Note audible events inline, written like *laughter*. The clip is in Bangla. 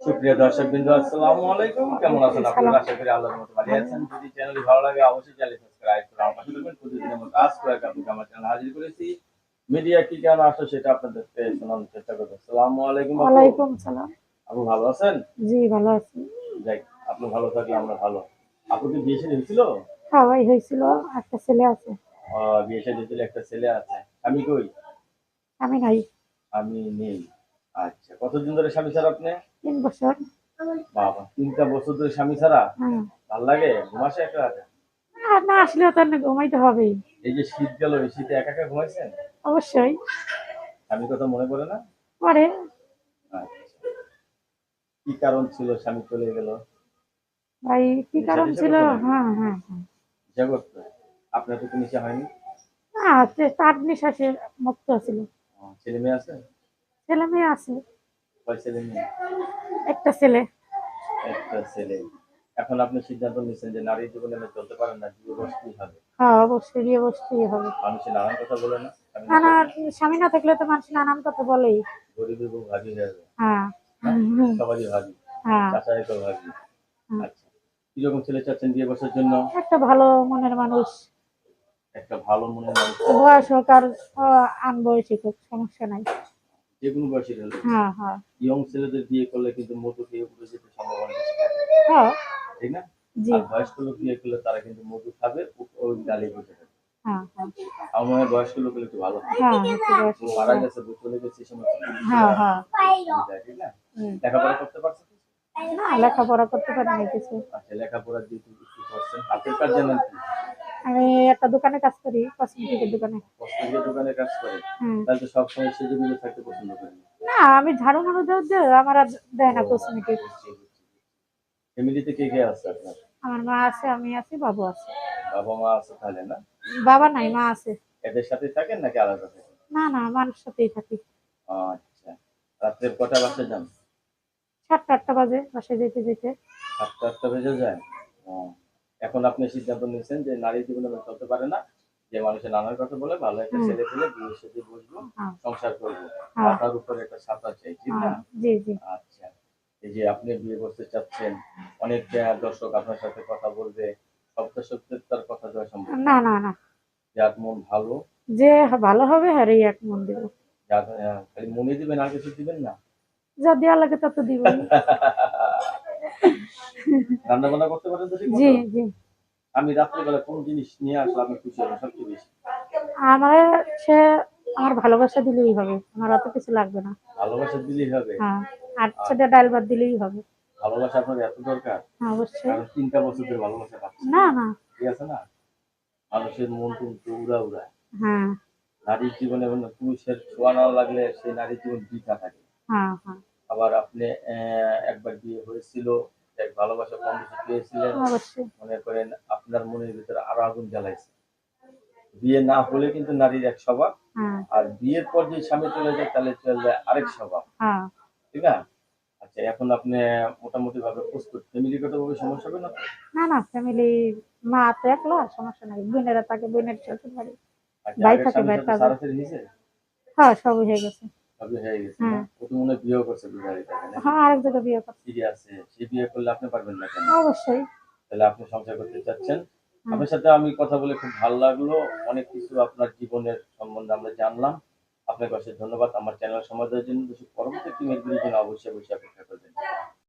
সুপ্রিয় দর্শক বিন্দু আসসালামু আলাইকুম। কেমন আছেন? আপনারা আশা করি আল্লাহর মতো ভালো আছেন। যদি চ্যানেলটি ভালো লাগে অবশ্যই চ্যানেল সাবস্ক্রাইব করে আমার পাশে থাকবেন। প্রতিদিনের মতো আজ করে আপনাকে আমার চ্যানেল হাজির করেছি। মিডিয়া কি কেন আসো সেটা আপনাদেরকে শোনানোর চেষ্টা করব। আসসালামু আলাইকুম। ওয়ালাইকুম সালাম। আপু ভালো আছেন? জি ভালো আছি। যাই আপনি ভালো থাকলে আমরা ভালো। আপু কি বিয়ে শাদী হয়েছিল? খাওয়াই হয়েছিল। একটা ছেলে আছে। বিয়ে শাদী হয়েছিল একটা ছেলে আছে। আমি কই? আমি নাই। আমি নেই। আচ্ছা কতদিন ধরে স্বামী ছাড়া আপনি? তিন বছর। বাবা তিনটা বছর ধরে স্বামী ছাড়া? হ্যাঁ। ভালো লাগে? ঘুমাসে রাতে না আসলেও তো না ঘুমাইতে হবেই এই যে শীত গেল এই শীতে একা একা ঘুমাইছেন? অবশ্যই। স্বামীর কথা মনে পড়ে না? পরে আচ্ছা। কি কারণ ছিল স্বামী চলে গেল? ভাই কি কারণ ছিল? হ্যাঁ হ্যাঁ হ্যাঁ। করতো আপনার তো কোনো ইচ্ছা হয়নি? না সে তার নিঃশ্বাসে মুক্ত ছিল। ছেলে মেয়ে আছে? ছেলে মেয়ে আছে। কয় ছেলে মেয়ে? একটা ছেলে। একটা ছেলে। এখন আপনি সিদ্ধান্ত নিচ্ছেন যে নারী জীবনে আমি চলতে পারেন না জীবন বসতেই হবে। হ্যাঁ অবশ্যই বিয়ে বসতেই হবে। মানুষের নানান কথা বলে না নানা স্বামী না থাকলে তো মানুষ নানান কথা বলেই। গরিবের বউ ভাবি হয়ে যাবে। হ্যাঁ। হুম, সবারই ভাবি হ্যাঁ। চাচাই তো হুম। আচ্ছা। কীরকম ছেলে চাচ্ছেন বিয়ে বসার জন্য? একটা ভালো মনের মানুষ। একটা ভালো মনের মানুষ। বয়স হোক আর আহ, আনবয়সী হোক সমস্যা নাই। যে কোনো বয়সের হলে হ্যাঁ হ্যাঁ। ইয়ং ছেলেদের বিয়ে করলে কিন্তু মধু খেয়ে উঠে যেতে সম্ভাবনা হ্যাঁ। ঠিক না? জি। বয়স্ক লোক বিয়ে করলে তারা কিন্তু মধু খাবে ওই গালি বসে থাকবে হ্যাঁ আমার বয়স্ক লোক একটু ভালো হয়। হ্যাঁ একটু বয়স ও মারা গেছে চলে গেছে সময় হ্যাঁ হ্যাঁ। ঠিক না? লেখাপড়া করতে পারছে লেখাপড়া করতে কিছু। আচ্ছা লেখাপড়া দিয়ে একটু একটু করছেন হাতের কাজ জানেন আমি একটা দোকানে কাজ করি কসমেটিকের দোকানে। কস্মেটিকের দোকানে কাজ করে? তাহলে সেজে গুলো থাকতে পছন্দ করেন না আমি ঝাড়ু মারু দেওয়া দিয়ে আমার আর দেয় না কসমেটিক। ফ্যামিলিতে কে কে আছে আপনার? আমার মা আছে আমি আছি বাবু আছে। বাবা মা আছে তাহলে না? বাবা নাই মা আছে। এদের সাথে থাকেন নাকি আলাদা থাকেন? না না মানুষ সাথেই থাকি। আচ্ছা। রাত্রে কটা বাসে যান? সাতটা আটটা বাজে বাসায় যেতে যেতে। সাতটা আটটা বেজে যায় এখন আপনি সিদ্ধান্ত নিয়েছেন যে নারী জীবনে চলতে পারে না যে মানুষের নানার কথা বলে ভালো একটা ছেলে পেলে বিয়ের সাথে বসবো হ্যাঁ। সংসার করব। হ্যাঁ। মাথার উপরে একটা ছাতা চাই ঠিক না হ্যাঁ, আচ্ছা। এই যে আপনি বিয়ে করতে চাচ্ছেন অনেক দর্শক আপনার সাথে কথা বলবে সব দর্শকদের তার কথা দেওয়া সম্ভব না। না না যার মন ভালো। যে ভালো হবে হারেই এক মন দিব। খালি মনে দিবেন আর কিছু দিবেন না? যা দেওয়া লাগে তা তত দিব *laughs* রান্না বান্না করতে পারেন তো জি জি। আমি রাত্রিবেলা কোন জিনিস নিয়ে আসলে আমি খুশি হব সবচেয়ে বেশি? আমার সে আমার ভালোবাসা দিলেই হবে। আমার অত কিছু লাগবে না। ভালোবাসা দিলেই হবে? হ্যাঁ আর ডাল ভাত দিলেই হবে। ভালোবাসা আপনার এত দরকার? হ্যাঁ, অবশ্যই। তিনটা বছর ধরে ভালোবাসা পাচ্ছে। না না। ঠিক আছে না? মানুষের মন কিন্তু উড়া উড়া। হ্যাঁ। নারীর জীবনে পুরুষের ছোঁয়া না লাগলে সেই নারীর জীবন বৃথা থাকে। হ্যাঁ হ্যাঁ। আবার আপনি একবার বিয়ে হয়েছিল এক ভালোবাসা কম বেশি পেয়েছিলেন। মনে করেন আপনার মনের ভিতরে আরও আগুন জ্বালাইছে। বিয়ে না হলে কিন্তু নারীর এক স্বভাব। হ্যাঁ। আর বিয়ের পর যে স্বামী চলে যায় তাহলে চলে যায় আরেক স্বভাব। হ্যাঁ। ঠিক আছে আচ্ছা এখন আপনি মোটামুটি ভাবে প্রস্তুত ফ্যামিলিগত ভাবে সমস্যা হবে না না না ফ্যামিলি মা তো একলা সমস্যা নাই। বোনেরা থাকে বোনের শ্বশুর বাড়ি আচ্ছা, ভাই থাকে, ভাই। হ্যাঁ সব হয়ে গেছে। হয়ে গেছে হ্যাঁ। ও তো মনে হয় করছে বিবাহিত হ্যাঁ আরেক জায়গায় বিয়ে করতে সিরিয়াস আছে সে বিয়ে করলে আপনি পারবেন না কেন? অবশ্যই। তাহলে আপনি সংসার করতে চাচ্ছেন। আপনার সাথে আমি কথা বলে খুব ভালো লাগল। অনেক কিছু আপনার জীবনের সম্বন্ধে আমরা জানলাম। আপনাকে অশেষ ধন্যবাদ। আমার চ্যানেল সমাজের জন্য পরবর্তী টিমের জন্য অবশ্যই অবশ্যই অপেক্ষা করবেন।